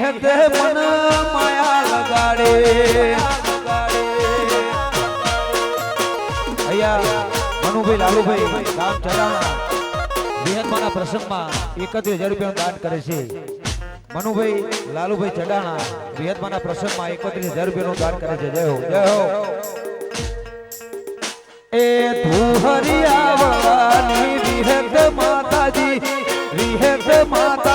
મારી મન માયા લગાડે. અહીંયા મનુભાઈ, લાલુભાઈ, ગામ ચડાણા વિહતમાના પ્રસંગમાં એકત્રીસ હજાર રૂપિયાનું દાન કરે છે. મનુભાઈ, લાલુભાઈ ચડાણા વિહતમાના પ્રસંગમાં એકત્રીસ હજાર રૂપિયાનું દાન કરે છે. જય હો જય હો. એ ધુહરિયા ધુહરિયાવાળાની વિહત માતાજી વિહત માતાજી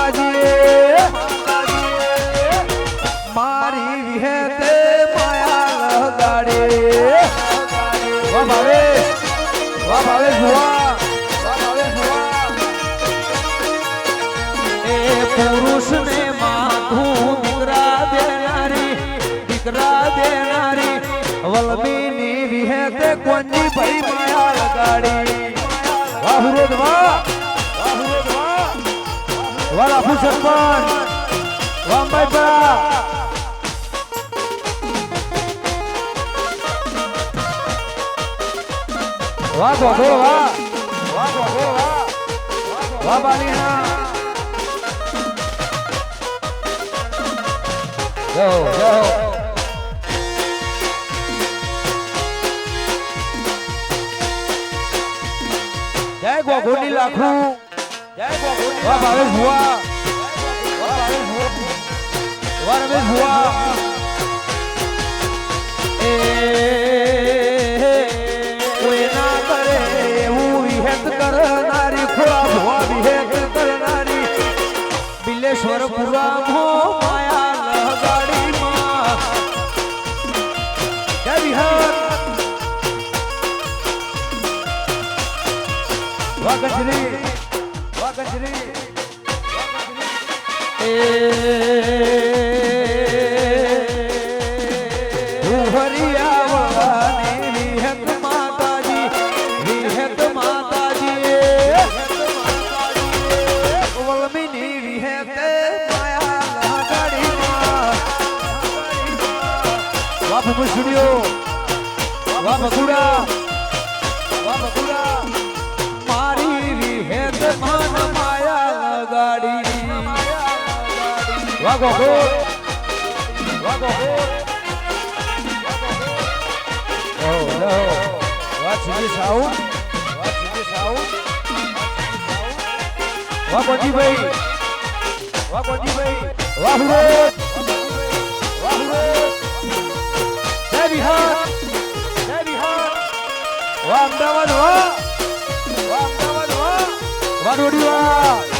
વલમીની વિહેતે કોંજી ભાઈ માયા લગાડી વાહ હુરેદ વાહ વાહ હુરેદ વાહ વાહ લાફુ સરપંચ વાહ ભાઈ પરા વાહ ગોગો વાહ વાહ ગોગો વાહ વાહ બાલીના જય હો ગોગોની લાખું. વાહ ભાવેશ ભુવા. વાહ રમેશ ભુવા. એ એ ધુહરિયાવાળાની વાપ માતાજી વિહત માતાજી. વાહ હુરેશ વાહ હુરેશ જય બિહાર જય બિહાર વાહ અમદાવાદ વાહ વાહ અમદાવાદ વાહ વાહ ડોડી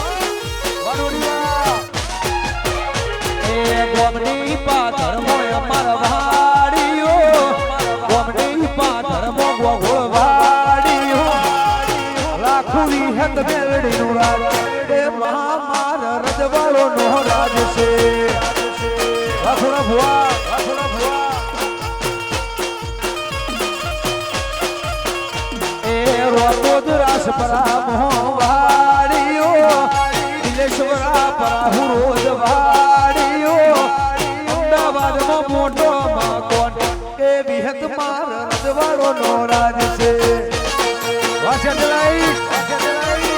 પરા મોવાડીઓ દિલેશ્વરા પરા હુરોજ વાડીઓ અમદાવાદમાં મોટો માકોન એ વિહત માર રજવાડો નો રાજ છે વાસેદલાઈ વાસેદલાઈ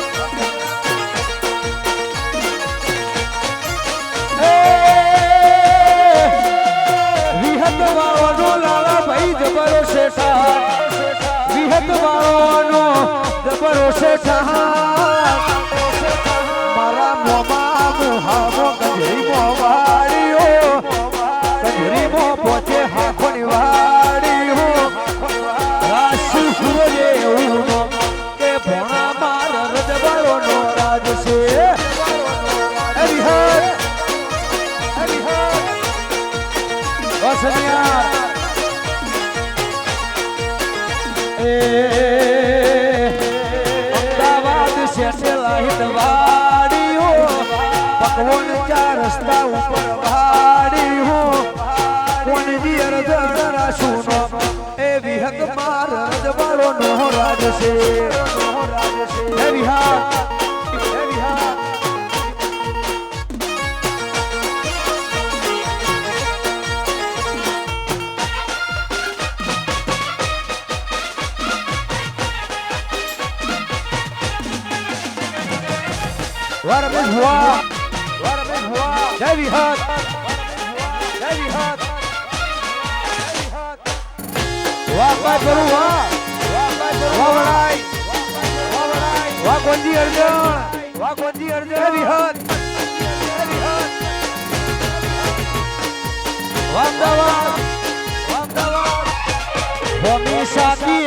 વિહત વાળો લાલા ભાઈ જબરો શેઠા. વિહત વાળો જબરો શેઠા મારા મોમાં મુહામો કંજરી મો હાખોની છે. એ વિહત એ વિહત અમદાવાદ સેટેલાઇટ વાડીઓ પકવન ચાર રસ્તા ઉપર વાડીઓ. કોણ દિયર જરા સુનો એ વિહત માર રજવાડો નો રાજ જય વિહત જય વિહત વાહ ભાઈ કરું વાહ વાહ ભાઈ વાહ વડાઈ વાહ વડાઈ વાહ કોંજી અર્જુન વાહ કોંજી અર્જુન જય વિહત વાહ અમદાવાદ વાહ અમદાવાદ હોમી સાથીએ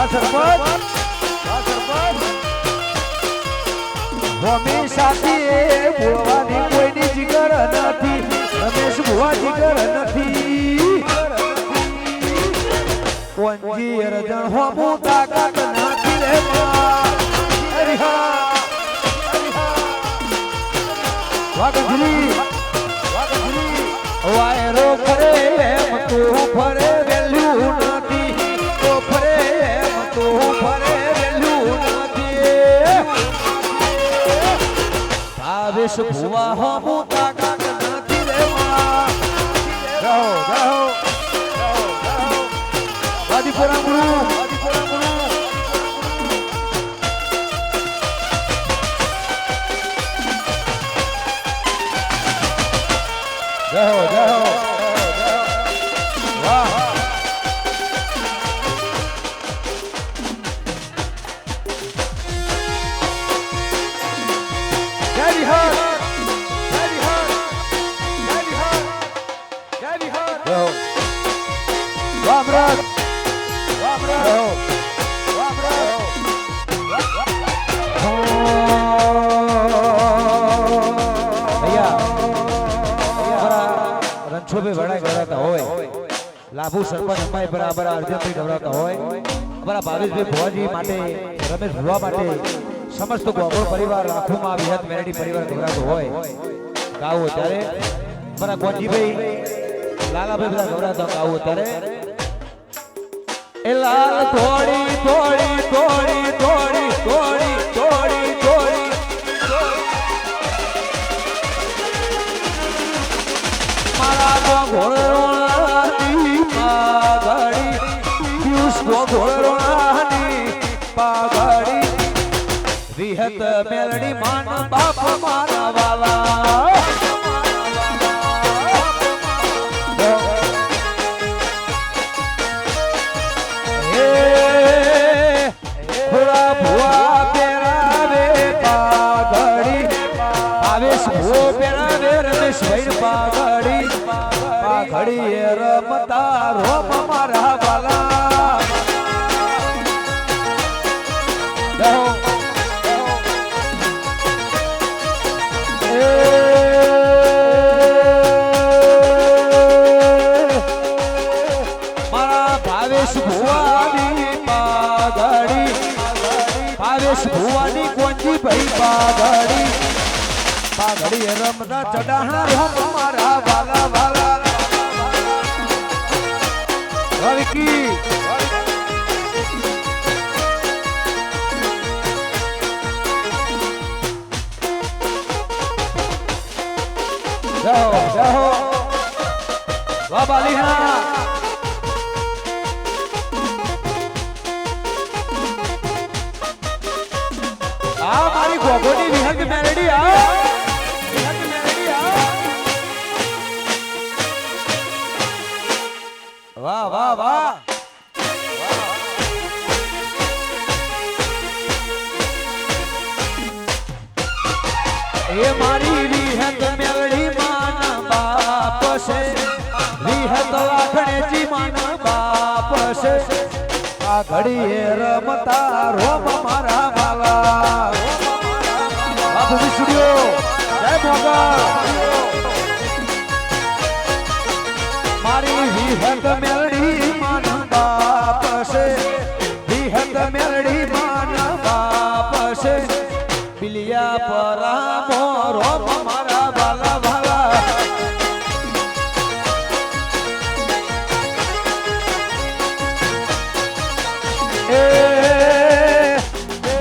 વાહ સરપંચ વાહ સરપંચ. નથી. લાભુ સરપંચ અંબાઈ બરાબર અર્જનભાઈ ગવડાવતા હોય અમારા ભાવેશભાઈ ભુવાજી માટે રમેશ ભુવા માટે સમસ્ત ગોગોળ પરિવાર લાખોમાં વિહત મેરડી પરિવાર ગવડાવતો હોય ગાવું ત્યારે અમારા ગોજીભાઈ લાલાભાઈ બધા ગવડાવતા ગાવું ત્યારે એ લાલ થોડી થોડી થોડી થોડી થોડી પિયુષ ઘોડરોણાની પાઘડી વિહત મેલડી માન બાપ મારા વાલા એ ભોળા ભુવા પેરાવે પાઘડી આવેશ ભુવો પેરાવે રમેશ ભાઈ પાઘડી પાઘડી એ રમતા રોમ પાઘડી રમતા ચડાણા રમ મારા વાલા વાલા. રવિકી જાઓ જાઓ. વાહ બાલીના આ ઘડીએ રમતા રોમ મારા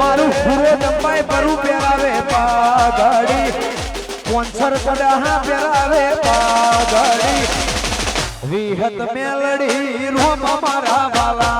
તારું પૂરો જંપાય પરું પહેરાવે પાઘડી. કોન્સર સદા પહેરાવે પાઘડી. વિહત મેલડી રોમ મારા વાલા.